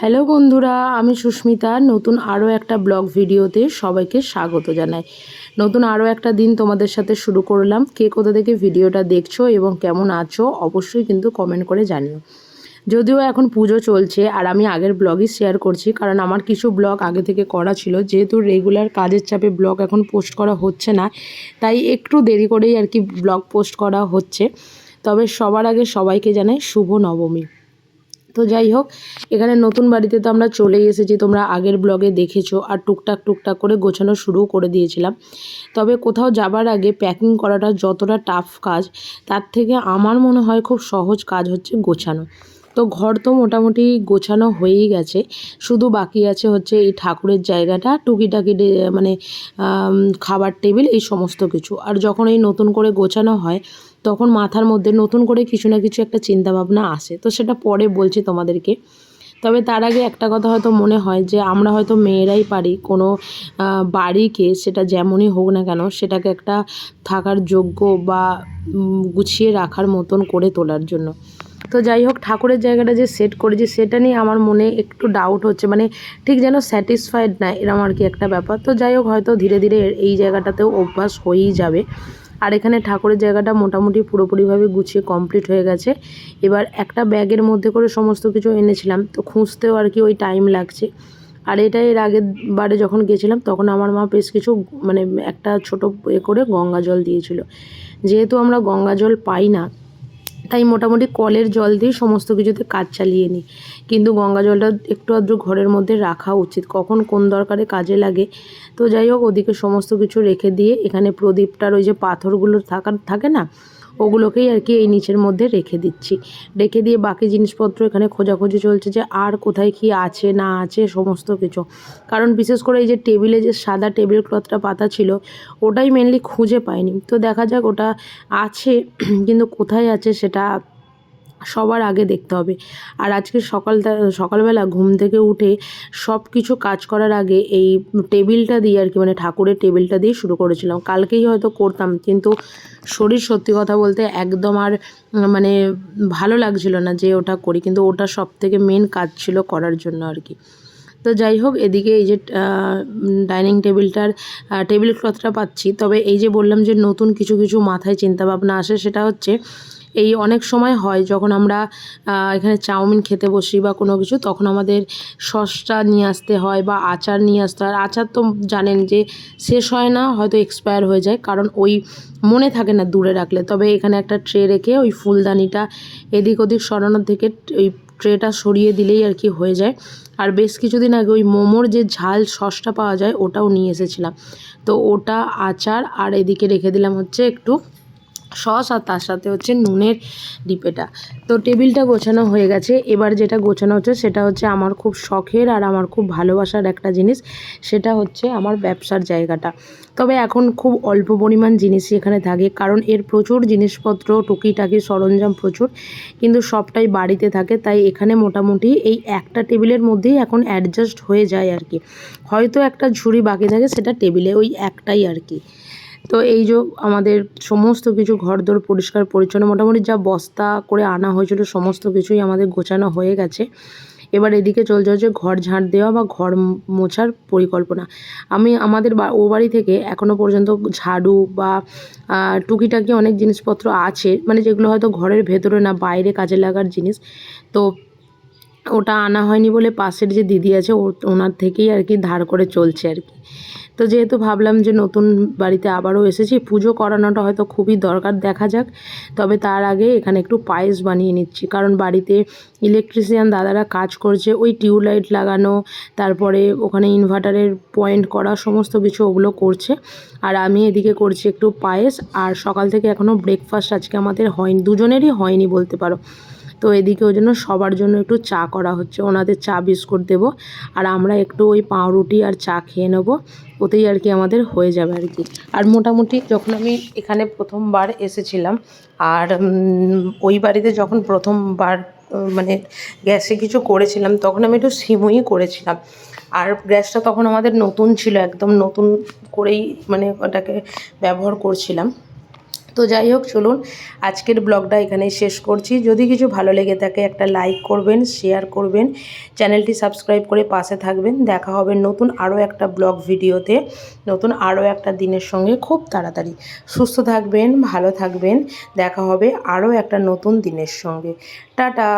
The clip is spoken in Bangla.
হ্যালো বন্ধুরা, আমি সুস্মিতা। নতুন আরও একটা ব্লগ ভিডিওতে সবাইকে স্বাগত জানাই। নতুন আরও একটা দিন তোমাদের সাথে শুরু করলাম। কে কোথা থেকে ভিডিওটা দেখছ এবং কেমন আছো অবশ্যই কিন্তু কমেন্ট করে জানিও। যদিও এখন পুজো চলছে আর আমি আগের ব্লগই শেয়ার করছি, কারণ আমার কিছু ব্লগ আগে থেকে করা ছিল। যেহেতু রেগুলার কাজের চাপে ব্লগ এখন পোস্ট করা হচ্ছে না, তাই একটু দেরি করেই আর কি ব্লগ পোস্ট করা হচ্ছে। তবে সবার আগে সবাইকে জানাই শুভ নবমী। তো যাই হোক, এখানে নতুন বাড়িতে তো আমরা চলেই এসেছি। তোমরা আগের ব্লগে দেখেছ আর টুকটাক টুকটাক করে গোছানো শুরু করে দিয়েছিলাম। তবে কোথাও যাবার আগে প্যাকিং করাটা যতটা টাফ কাজ, তার থেকে আমার মনে হয় খুব সহজ কাজ হচ্ছে গোছানো। তো ঘর তো মোটামুটি গোছানো হয়েই গেছে। শুধু বাকি আছে হচ্ছে এই ঠাকুরের জায়গাটা, টুকিটাকি মানে খাবার টেবিল, এই সমস্ত কিছু। আর যখন এই নতুন করে গোছানো হয়, তখন মাথার মধ্যে নতুন করে কিছু না কিছু একটা চিন্তা ভাবনা আসে। তো সেটা পরে বলছি তোমাদেরকে। তবে তার আগে একটা কথা হয়তো মনে হয় যে, আমরা হয়তো মেয়েরাই পারি কোনো বাড়িকে, সেটা যেমনই হোক না কেন, সেটাকে একটা থাকার যোগ্য বা গুছিয়ে রাখার মতন করে তোলার জন্য। তো যাই হোক, ঠাকুরের জায়গাটা যে সেট করেছি সেটা নিয়ে আমার মনে একটু ডাউট হচ্ছে। মানে ঠিক যেন স্যাটিসফাইড না এরম আর কি একটা ব্যাপার। তো যাই হোক, হয়তো ধীরে ধীরে এই জায়গাটাতেও অভ্যাস হয়েই যাবে। আর এখানে ঠাকুরের জায়গাটা মোটামুটি পুরোপুরিভাবে গুছিয়ে কমপ্লিট হয়ে গেছে। এবার একটা ব্যাগের মধ্যে করে সমস্ত কিছু এনেছিলাম, তো খুঁজতেও আর কি ওই টাইম লাগছে। আর এটা এর আগের বারে যখন গেছিলাম, তখন আমার মা বেশ কিছু মানে একটা ছোটো এ করে গঙ্গা জল দিয়েছিল। যেহেতু আমরা গঙ্গা জল পাই না তাই মোটামুটি কলের জল দিয়ে সমস্ত কিছুতে কাজ চালিয়ে নিই। কিন্তু গঙ্গা জলটা একটু আধটু ঘরের মধ্যে রাখা উচিত, কখন কোন দরকারে কাজে লাগে। তো যাই হোক, ওদিকে সমস্ত কিছু রেখে দিয়ে এখানে প্রদীপটার ওই যে পাথরগুলো থাকার থাকে না? ওগুলোকেই আর কি এই নিচের মধ্যে রেখে দিচ্ছি। রেখে দিয়ে বাকি জিনিসপত্র এখানে খোঁজাখুঁজি চলছে যে আর কোথায় কি আছে, না আছে, সমস্ত কিছু। কারণ বিশেষ করে এই যে টেবিলে যে সাদা টেবিল ক্লথটা পাতা ছিল, ওটাই মেনলি খুঁজে পাইনি। তো দেখা যাক ওটা আছে, কিন্তু কোথায় আছে সেটা সবার আগে দেখতে হবে। আর আজকে সকাল সকালবেলা ঘুম থেকে উঠে সব কিছু কাজ করার আগে এই টেবিলটা দিয়ে আর কি মানে ঠাকুরের টেবিলটা দিয়ে শুরু করেছিলাম। কালকেই হয়তো করতাম, কিন্তু শরীর সত্যি কথা বলতে একদম আর মানে ভালো লাগছিল না যে ওটা করি, কিন্তু ওটা সব থেকে মেন কাজ ছিল করার জন্য আর কি। তো যাই হোক, এদিকে এই যে ডাইনিং টেবিলটার টেবিল ক্লথটা পাচ্ছি। তবে এই যে বললাম যে নতুন কিছু কিছু মাথায় চিন্তাভাবনা আসে, সেটা হচ্ছে এই অনেক সময় হয় যখন আমরা এখানে চাউমিন খেতে বসি বা কোনো কিছু, তখন আমাদের সসটা নিয়ে আসতে হয় বা আচার নিয়ে আসতে হয়। আচার তো জানেন যে শেষ হয় না, হয়তো এক্সপায়ার হয়ে যায়, কারণ ওই মনে থাকে না দূরে রাখলে। তবে এখানে একটা ট্রে রেখে ওই ফুলদানিটা এদিক ওদিক সরানোর থেকে ওই ট্রেটা সরিয়ে দিলেই আর কি হয়ে যায়। আর বেশ কিছুদিন আগে ওই মোমোর যে ঝাল সসটা পাওয়া যায়, ওটাও নিয়ে এসেছিলাম। তো ওটা আচার আর এদিকে রেখে দিলাম হচ্ছে একটু সস আর তার সাথে হচ্ছে নুনের ডিপেটা তো টেবিলটা গোছানো হয়ে গেছে। এবার যেটা গোছানো হচ্ছে সেটা হচ্ছে আমার খুব শখের আর আমার খুব ভালোবাসার একটা জিনিস। সেটা হচ্ছে আমার ব্যবসার জায়গাটা। তবে এখন খুব অল্প পরিমাণ জিনিসই এখানে থাকে। কারণ এর প্রচুর জিনিসপত্র, টুকিটাকি, সরঞ্জাম প্রচুর। কিন্তু সবটাই বাড়িতে থাকে। তাই এখানে মোটামুটি এই একটা টেবিলের মধ্যেই এখন অ্যাডজাস্ট হয়ে যায় আর কি। হয়তো একটা ঝুড়ি বাকি থাকে সেটা টেবিলে। ওই একটাই আর কি। তো এই যে আমাদের সমস্ত কিছু ঘর ঘরদোর পরিষ্কার, পরিচ্ছন্ন, মোটামুটি যা বস্তা করে আনা হয়েছিল সমস্ত কিছুই আমাদের গোছানো হয়ে গেছে। এবার এদিকে চলছে হচ্ছে ঘর ঝাঁট দেওয়া বা ঘর মোছার পরিকল্পনা। আমি আমাদের ও বাড়ি থেকে এখনও পর্যন্ত ঝাড়ু বা টুকিটাকি অনেক জিনিসপত্র আছে মানে যেগুলো হয়তো ঘরের ভেতরে না, বাইরে কাজে লাগার জিনিস। তো ওটা আনা হয়নি বলে পাশের যে দিদি আছে, ও ওনার থেকেই আর কি ধার করে চলছে আর কি। তো যেহেতু ভাবলাম যে নতুন বাড়িতে আবারও এসেছি, পুজো করানোটা হয়তো খুবই দরকার, দেখা যাক। তবে তার আগে এখানে একটু পায়েস বানিয়ে নিচ্ছি, কারণ বাড়িতে ইলেকট্রিশিয়ান দাদারা কাজ করছে, ওই টিউবলাইট লাগানো, তারপরে ওখানে ইনভার্টারের পয়েন্ট করা, সমস্ত কিছু ওগুলো করছে। আর আমি এদিকে করছি একটু পায়েস, আর সকাল থেকে এখনও ব্রেকফাস্ট আজকে আমাদের হয়নি, দুজনেরই হয়নি বলতে পারো। তো এদিকে ওই জন্য সবার জন্য একটু চা করা হচ্ছে। ওনাদের চা বিস্কুট দেবো আর আমরা একটু ওই পাউরুটি আর চা খেয়ে নেব। ওতেই আর কি আমাদের হয়ে যাবে আর কি। আর মোটামুটি যখন আমি এখানে প্রথমবার এসেছিলাম আর ওই বাড়িতে যখন প্রথমবার মানে গ্যাসে কিছু করেছিলাম, তখন আমি একটু সিমুই করেছিলাম। আর গ্যাসটা তখন আমাদের নতুন ছিল, একদম নতুন করেই মানে ওটাকে ব্যবহার করছিলাম। তো যাই হোক, চলুন আজকের ব্লগটা এখানে শেষ করছি। যদি কিছু ভালো লেগে থাকে, একটা লাইক করবেন শেয়ার করবেন, চ্যানেলটি সাবস্ক্রাইব করে পাশে থাকবেন। দেখা হবে নতুন আরও একটা ব্লগ ভিডিওতে, নতুন আরও একটা দিনের সঙ্গে খুব তাড়াতাড়ি। সুস্থ থাকবেন, ভালো থাকবেন, দেখা হবে আরও একটা নতুন দিনের সঙ্গে। টাটা!